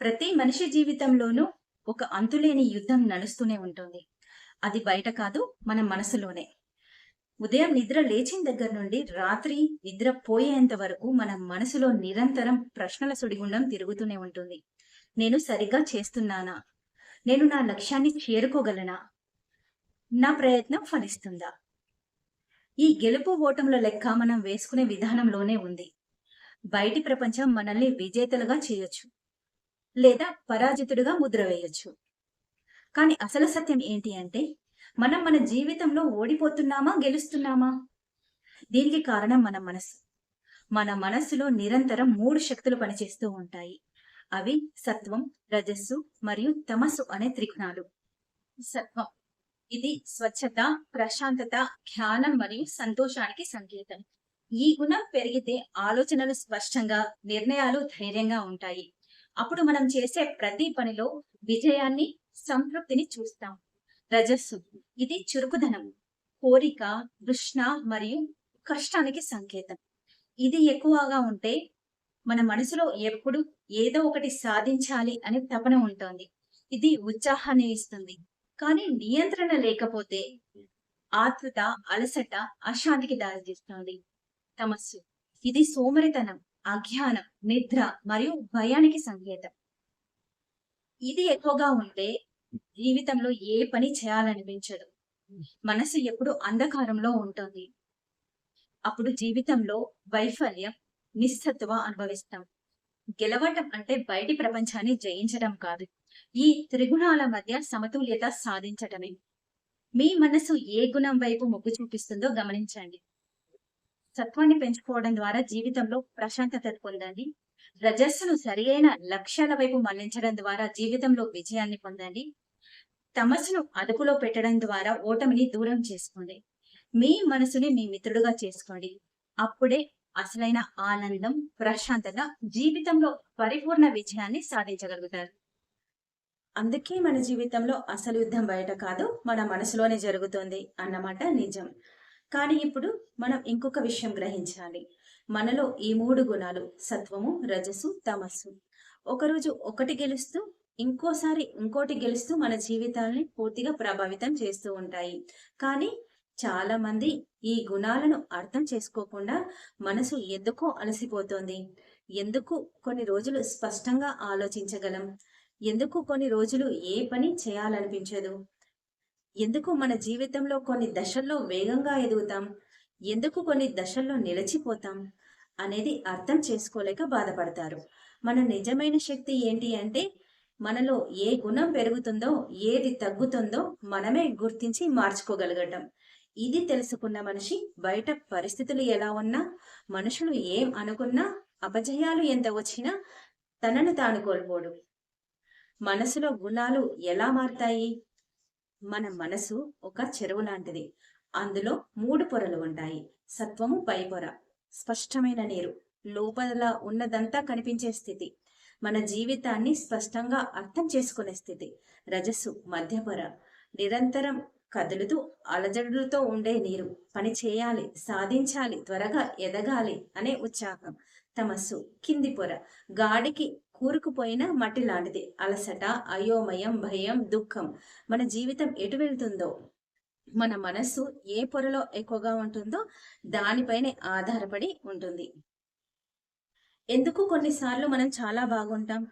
ప్రతి మనిషి జీవితంలోనూ ఒక అంతులేని యుద్ధం నడుస్తూనే ఉంటుంది. అది బయట కాదు మన మనసులోనే. ఉదయం నిద్ర లేచిన దగ్గర నుండి రాత్రి నిద్ర పోయేంత వరకు మన మనసులో నిరంతరం ప్రశ్నల సుడిగుండం తిరుగుతూనే ఉంటుంది. నేను సరిగ్గా చేస్తున్నానా? నేను నా లక్ష్యాన్ని చేరుకోగలనా? నా ప్రయత్నం ఫలిస్తుందా? ఈ గెలుపు ఓటముల లెక్క మనం వేసుకునే విధానంలోనే ఉంది. బయటి ప్రపంచం మనల్ని విజేతలుగా చేయొచ్చు. లేదా పరాజితుడిగా ముద్ర వేయొచ్చు. కానీ అసలు సత్యం ఏంటి అంటే మనం మన జీవితంలో ఓడిపోతున్నామా గెలుస్తున్నామా? దీనికి కారణం మన మనసు. మన మనస్సులో నిరంతరం మూడు శక్తులు పనిచేస్తూ ఉంటాయి. అవి సత్వం రజస్సు మరియు తమస్సు అనే త్రిగుణాలు. సత్వం. ఇది స్వచ్ఛత ప్రశాంతత ధ్యానం మరియు సంతోషానికి సంకేతం. ఈ గుణం పెరిగితే ఆలోచనలు స్పష్టంగా నిర్ణయాలు ధైర్యంగా ఉంటాయి. అప్పుడు మనం చేసే ప్రతి పనిలో విజయాన్ని సంతృప్తిని చూస్తాం. రజస్సు. ఇది చురుకుదనం కోరిక కృష్ణ మరియు కష్టానికి సంకేతం. ఇది ఎక్కువగా ఉంటే మన మనసులో ఎప్పుడు ఏదో ఒకటి సాధించాలి అనే తపన ఉంటుంది. ఇది ఉత్సాహాన్ని ఇస్తుంది. కానీ నియంత్రణ లేకపోతే ఆతృత అలసట అశాంతికి దారితీస్తుంది. తమస్సు. ఇది సోమరితనం. అజ్ఞానం నిద్ర మరియు భయానికి సంకేతం. ఇది ఎక్కువగా ఉంటే జీవితంలో ఏ పని చేయాలనిపించదు. మనసు ఎప్పుడు అంధకారంలో ఉంటుంది. అప్పుడు జీవితంలో వైఫల్యం నిస్సత్వ అనుభవిస్తాం. గెలవటం అంటే బయటి ప్రపంచాన్ని జయించడం కాదు. ఈ త్రిగుణాల మధ్య సమతుల్యత సాధించటమే. మీ మనసు ఏ గుణం వైపు మొగ్గు చూపిస్తుందో గమనించండి. సత్వాన్ని పెంచుకోవడం ద్వారా జీవితంలో ప్రశాంతత పొందండి. రజస్సును సరియైన లక్ష్యాల వైపు మళ్ళించడం ద్వారా జీవితంలో విజయాన్ని పొందండి. తమస్సును అదుపులో పెట్టడం ద్వారా ఓటమిని దూరం చేసుకోండి. మీ మనసుని మీ మిత్రుడుగా చేసుకోండి. అప్పుడే అసలైన ఆనందం ప్రశాంతత జీవితంలో పరిపూర్ణ విజయాన్ని సాధించగలుగుతారు. అందుకే మన జీవితంలో అసలు యుద్ధం బయట కాదు మన మనసులోనే జరుగుతుంది అన్నమాట నిజం. కానీ ఇప్పుడు మనం ఇంకొక విషయం గ్రహించాలి. మనలో ఈ మూడు గుణాలు సత్వము రజస్సు తమస్సు. ఒకరోజు ఒకటి గెలుస్తూ ఇంకోసారి ఇంకోటి గెలుస్తూ మన జీవితాలని పూర్తిగా ప్రభావితం చేస్తూ ఉంటాయి. కానీ చాలా మంది ఈ గుణాలను అర్థం చేసుకోకుండా మనసు ఎందుకో అలసిపోతుంది. ఎందుకు కొన్ని రోజులు స్పష్టంగా ఆలోచించగలం? ఎందుకు కొన్ని రోజులు ఏ పని చేయాలనిపించదు? ఎందుకు మన జీవితంలో కొన్ని దశల్లో వేగంగా ఎదుగుతాం? ఎందుకు కొన్ని దశల్లో నిలిచిపోతాం? అనేది అర్థం చేసుకోలేక బాధపడతారు. మన నిజమైన శక్తి ఏంటి అంటే మనలో ఏ గుణం పెరుగుతుందో ఏది తగ్గుతుందో మనమే గుర్తించి మార్చుకోగలగటం. ఇది తెలుసుకున్న మనిషి బయట పరిస్థితులు ఎలా ఉన్నా మనుషులు ఏం అనుకున్నా అపజయాలు ఎంత వచ్చినా తనను తాను కోల్పోడు. మనసులో గుణాలు ఎలా మారుతాయి? మన మనసు ఒక చెరువు లాంటిది. అందులో మూడు పొరలు ఉంటాయి. సత్వము పై పొర స్పష్టమైన నీరు. లోపల ఉన్నదంతా కనిపించే స్థితి. మన జీవితాన్ని స్పష్టంగా అర్థం చేసుకునే స్థితి. రజస్సు మధ్య పొర నిరంతరం కదులుతూ అలజడులతో ఉండే నీరు. పని చేయాలి సాధించాలి త్వరగా ఎదగాలి అనే ఉత్సాహం. తమస్సు కింది పొర. గాడికి కూరుకుపోయిన మట్టి లాంటిది అలసట అయోమయం భయం దుఃఖం. మన జీవితం ఎటు వెళ్తుందో? మన మనస్సు ఏ పొరలో ఎక్కువగా ఉంటుందో దానిపైనే ఆధారపడి ఉంటుంది. ఎందుకు కొన్నిసార్లు మనం చాలా బాగుంటాం?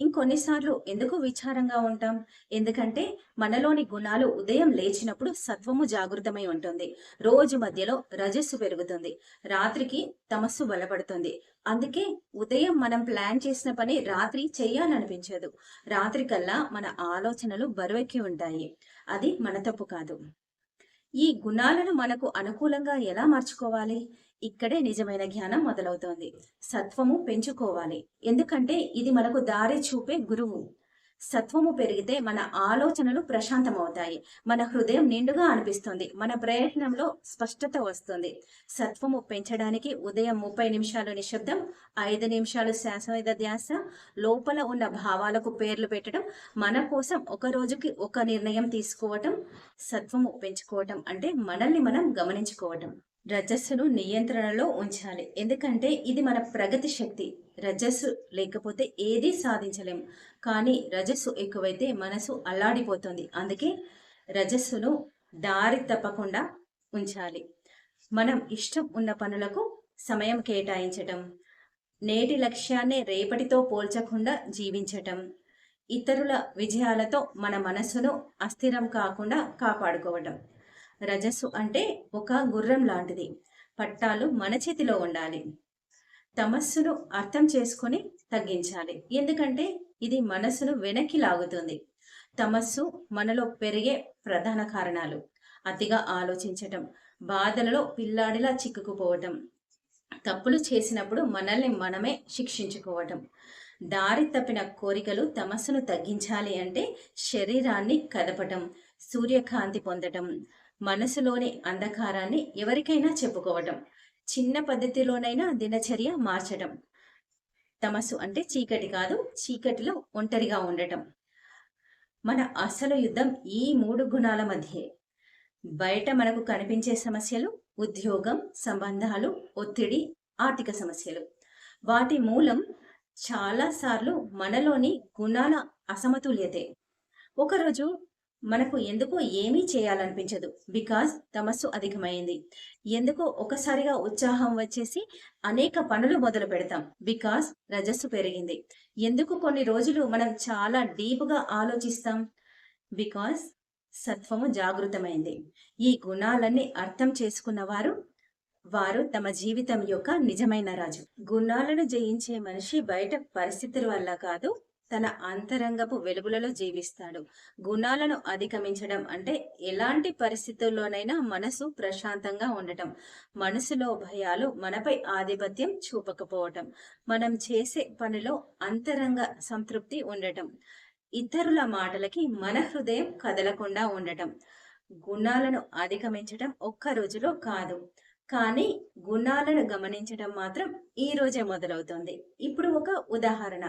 ఇంకొన్నిసార్లు ఎందుకు విచారంగా ఉంటాం? ఎందుకంటే మనలోని గుణాలు ఉదయం లేచినప్పుడు సత్వము జాగృతమై ఉంటుంది. రోజు మధ్యలో రజస్సు పెరుగుతుంది. రాత్రికి తమస్సు బలపడుతుంది. అందుకే ఉదయం మనం ప్లాన్ చేసిన పని రాత్రి చెయ్యాలనిపించదు రాత్రి కల్లా మన ఆలోచనలు బరువెక్కి ఉంటాయి. అది మన తప్పు కాదు. ఈ గుణాలను మనకు అనుకూలంగా ఎలా మార్చుకోవాలి? ఇక్కడే నిజమైన జ్ఞానం మొదలవుతోంది. సత్వము పెంచుకోవాలి. ఎందుకంటే ఇది మనకు దారి చూపే గురువు. సత్వము పెరిగితే మన ఆలోచనలు ప్రశాంతమవుతాయి. మన హృదయం నిండుగా అనిపిస్తుంది. మన ప్రయత్నంలో స్పష్టత వస్తుంది. సత్వము పెంచడానికి ఉదయం ముప్పై నిమిషాలు నిశ్శబ్దం ఐదు నిమిషాలు శాశ్వత ధ్యాస లోపల ఉన్న భావాలకు పేర్లు పెట్టడం మన కోసం ఒక రోజుకి ఒక నిర్ణయం తీసుకోవటం సత్వము పెంచుకోవటం అంటే మనల్ని మనం గమనించుకోవటం. రజస్సును నియంత్రణలో ఉంచాలి. ఎందుకంటే ఇది మన ప్రగతి శక్తి. రజస్సు లేకపోతే ఏదీ సాధించలేము కానీ రజస్సు ఎక్కువైతే మనసు అల్లాడిపోతుంది. అందుకే రజస్సును దారి తప్పకుండా ఉంచాలి. మనం ఇష్టం ఉన్న పనులకు సమయం కేటాయించటం నేటి లక్ష్యాన్ని రేపటితో పోల్చకుండా జీవించటం ఇతరుల విజయాలతో మన మనసును అస్థిరం కాకుండా కాపాడుకోవటం. రజస్సు అంటే ఒక గుర్రం లాంటిది. పట్టాలు మన చేతిలో ఉండాలి. తమస్సును అర్థం చేసుకొని తగ్గించాలి. ఎందుకంటే ఇది మనస్సును వెనక్కి లాగుతుంది. తమస్సు మనలో పెరిగే ప్రధాన కారణాలు. అతిగా ఆలోచించటం బాధలలో పిల్లాడిలా చిక్కుకుపోవటం తప్పులు చేసినప్పుడు మనల్ని మనమే శిక్షించుకోవటం. దారి తప్పిన కోరికలు తమస్సును తగ్గించాలి అంటే శరీరాన్ని కదపటం సూర్యకాంతి పొందటం మనసులోని అంధకారాన్ని ఎవరికైనా చెప్పుకోవటం. చిన్న పద్ధతిలోనైనా దినచర్య మార్చటం. తమస్సు అంటే చీకటి కాదు చీకటిలో ఒంటరిగా ఉండటం. మన అసలు యుద్ధం ఈ మూడు గుణాల మధ్యే. బయట మనకు కనిపించే సమస్యలు ఉద్యోగం సంబంధాలు ఒత్తిడి ఆర్థిక సమస్యలు. వాటి మూలం చాలాసార్లు మనలోని గుణాల అసమతుల్యతే. ఒకరోజు మనకు ఎందుకో ఏమీ చేయాలనిపించదు. బికాస్ తమస్సు అధికమైంది. ఎందుకో ఒకసారిగా ఉత్సాహం వచ్చేసి అనేక పనులు మొదలు పెడతాం. బికాస్ రజస్సు పెరిగింది. ఎందుకు కొన్ని రోజులు మనం చాలా డీప్గా ఆలోచిస్తాం? బికాస్ సత్వము జాగృతమైంది. ఈ గుణాలన్నీ అర్థం చేసుకున్న వారు వారు తమ జీవితం యొక్క నిజమైన రాజు. గుణాలను జయించే మనిషి బయట పరిస్థితుల వల్ల కాదు తన అంతరంగపు వెలుగులలో జీవిస్తాడు. గుణాలను అధిగమించడం అంటే ఎలాంటి పరిస్థితుల్లోనైనా మనసు ప్రశాంతంగా ఉండటం. మనసులో భయాలు మనపై ఆధిపత్యం చూపకపోవటం. మనం చేసే పనిలో అంతరంగ సంతృప్తి ఉండటం. ఇతరుల మాటలకి మన హృదయం కదలకుండా ఉండటం. గుణాలను అధిగమించడం ఒక్క రోజులో కాదు. కానీ గుణాలను గమనించడం మాత్రం ఈ రోజే మొదలవుతుంది. ఇప్పుడు ఒక ఉదాహరణ.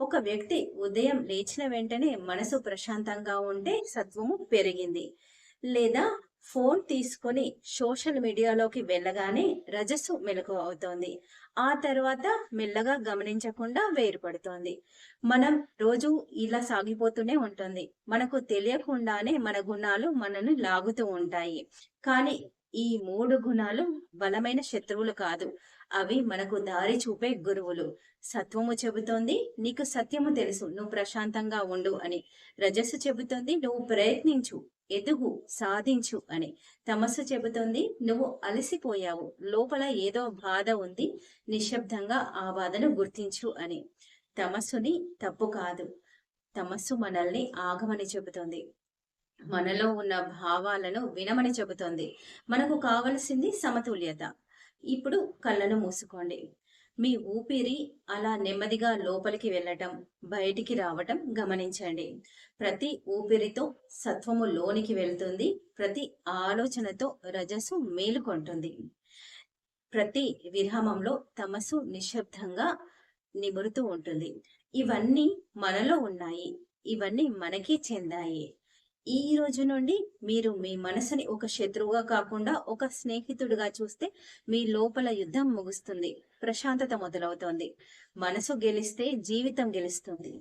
ఒక వ్యక్తి ఉదయం లేచిన వెంటనే మనసు ప్రశాంతంగా ఉంటే సత్వము పెరిగింది. లేదా ఫోన్ తీసుకొని సోషల్ మీడియాలోకి వెళ్ళగానే రజస్సు మెలకు అవుతోంది. ఆ తర్వాత మెల్లగా గమనించకుండా వేరుపడుతోంది. మనం రోజు ఇలా సాగిపోతూనే ఉంటుంది. మనకు తెలియకుండానే మన గుణాలు మనల్ని లాగుతూ ఉంటాయి. కానీ ఈ మూడు గుణాలు బలమైన శత్రువులు కాదు. అవి మనకు దారి చూపే గురువులు. సత్వము చెబుతోంది నీకు సత్యము తెలుసు. నువ్వు ప్రశాంతంగా ఉండు అని. రజస్సు చెబుతోంది నువ్వు ప్రయత్నించు ఎదుగు సాధించు అని. తమస్సు చెబుతోంది నువ్వు అలసిపోయావు. లోపల ఏదో బాధ ఉంది నిశ్శబ్దంగా ఆ బాధను గుర్తించు అని. తమస్సుని తప్పు కాదు. తమస్సు మనల్ని ఆగమని చెబుతోంది. మనలో ఉన్న భావాలను వినమని చెబుతోంది. మనకు కావలసింది సమతుల్యత. ఇప్పుడు కళ్ళను మూసుకోండి. మీ ఊపిరి అలా నెమ్మదిగా లోపలికి వెళ్ళటం బయటికి రావటం గమనించండి. ప్రతి ఊపిరితో సత్వము లోనికి వెళ్తుంది. ప్రతి ఆలోచనతో రజస్సు మేలుకొంటుంది. ప్రతి విరామంలో తమస్సు నిశ్శబ్దంగా నిమురుతూ ఉంటుంది. ఇవన్నీ మనలో ఉన్నాయి. ఇవన్నీ మనకి చెందాయి. ఈ రోజు నుండి మీరు మీ మనసుని ఒక శత్రువుగా కాకుండా ఒక స్నేహితుడిగా చూస్తే మీ లోపల యుద్ధం ముగుస్తుంది. ప్రశాంతత మొదలవుతోంది. మనసు గెలిస్తే జీవితం గెలుస్తుంది.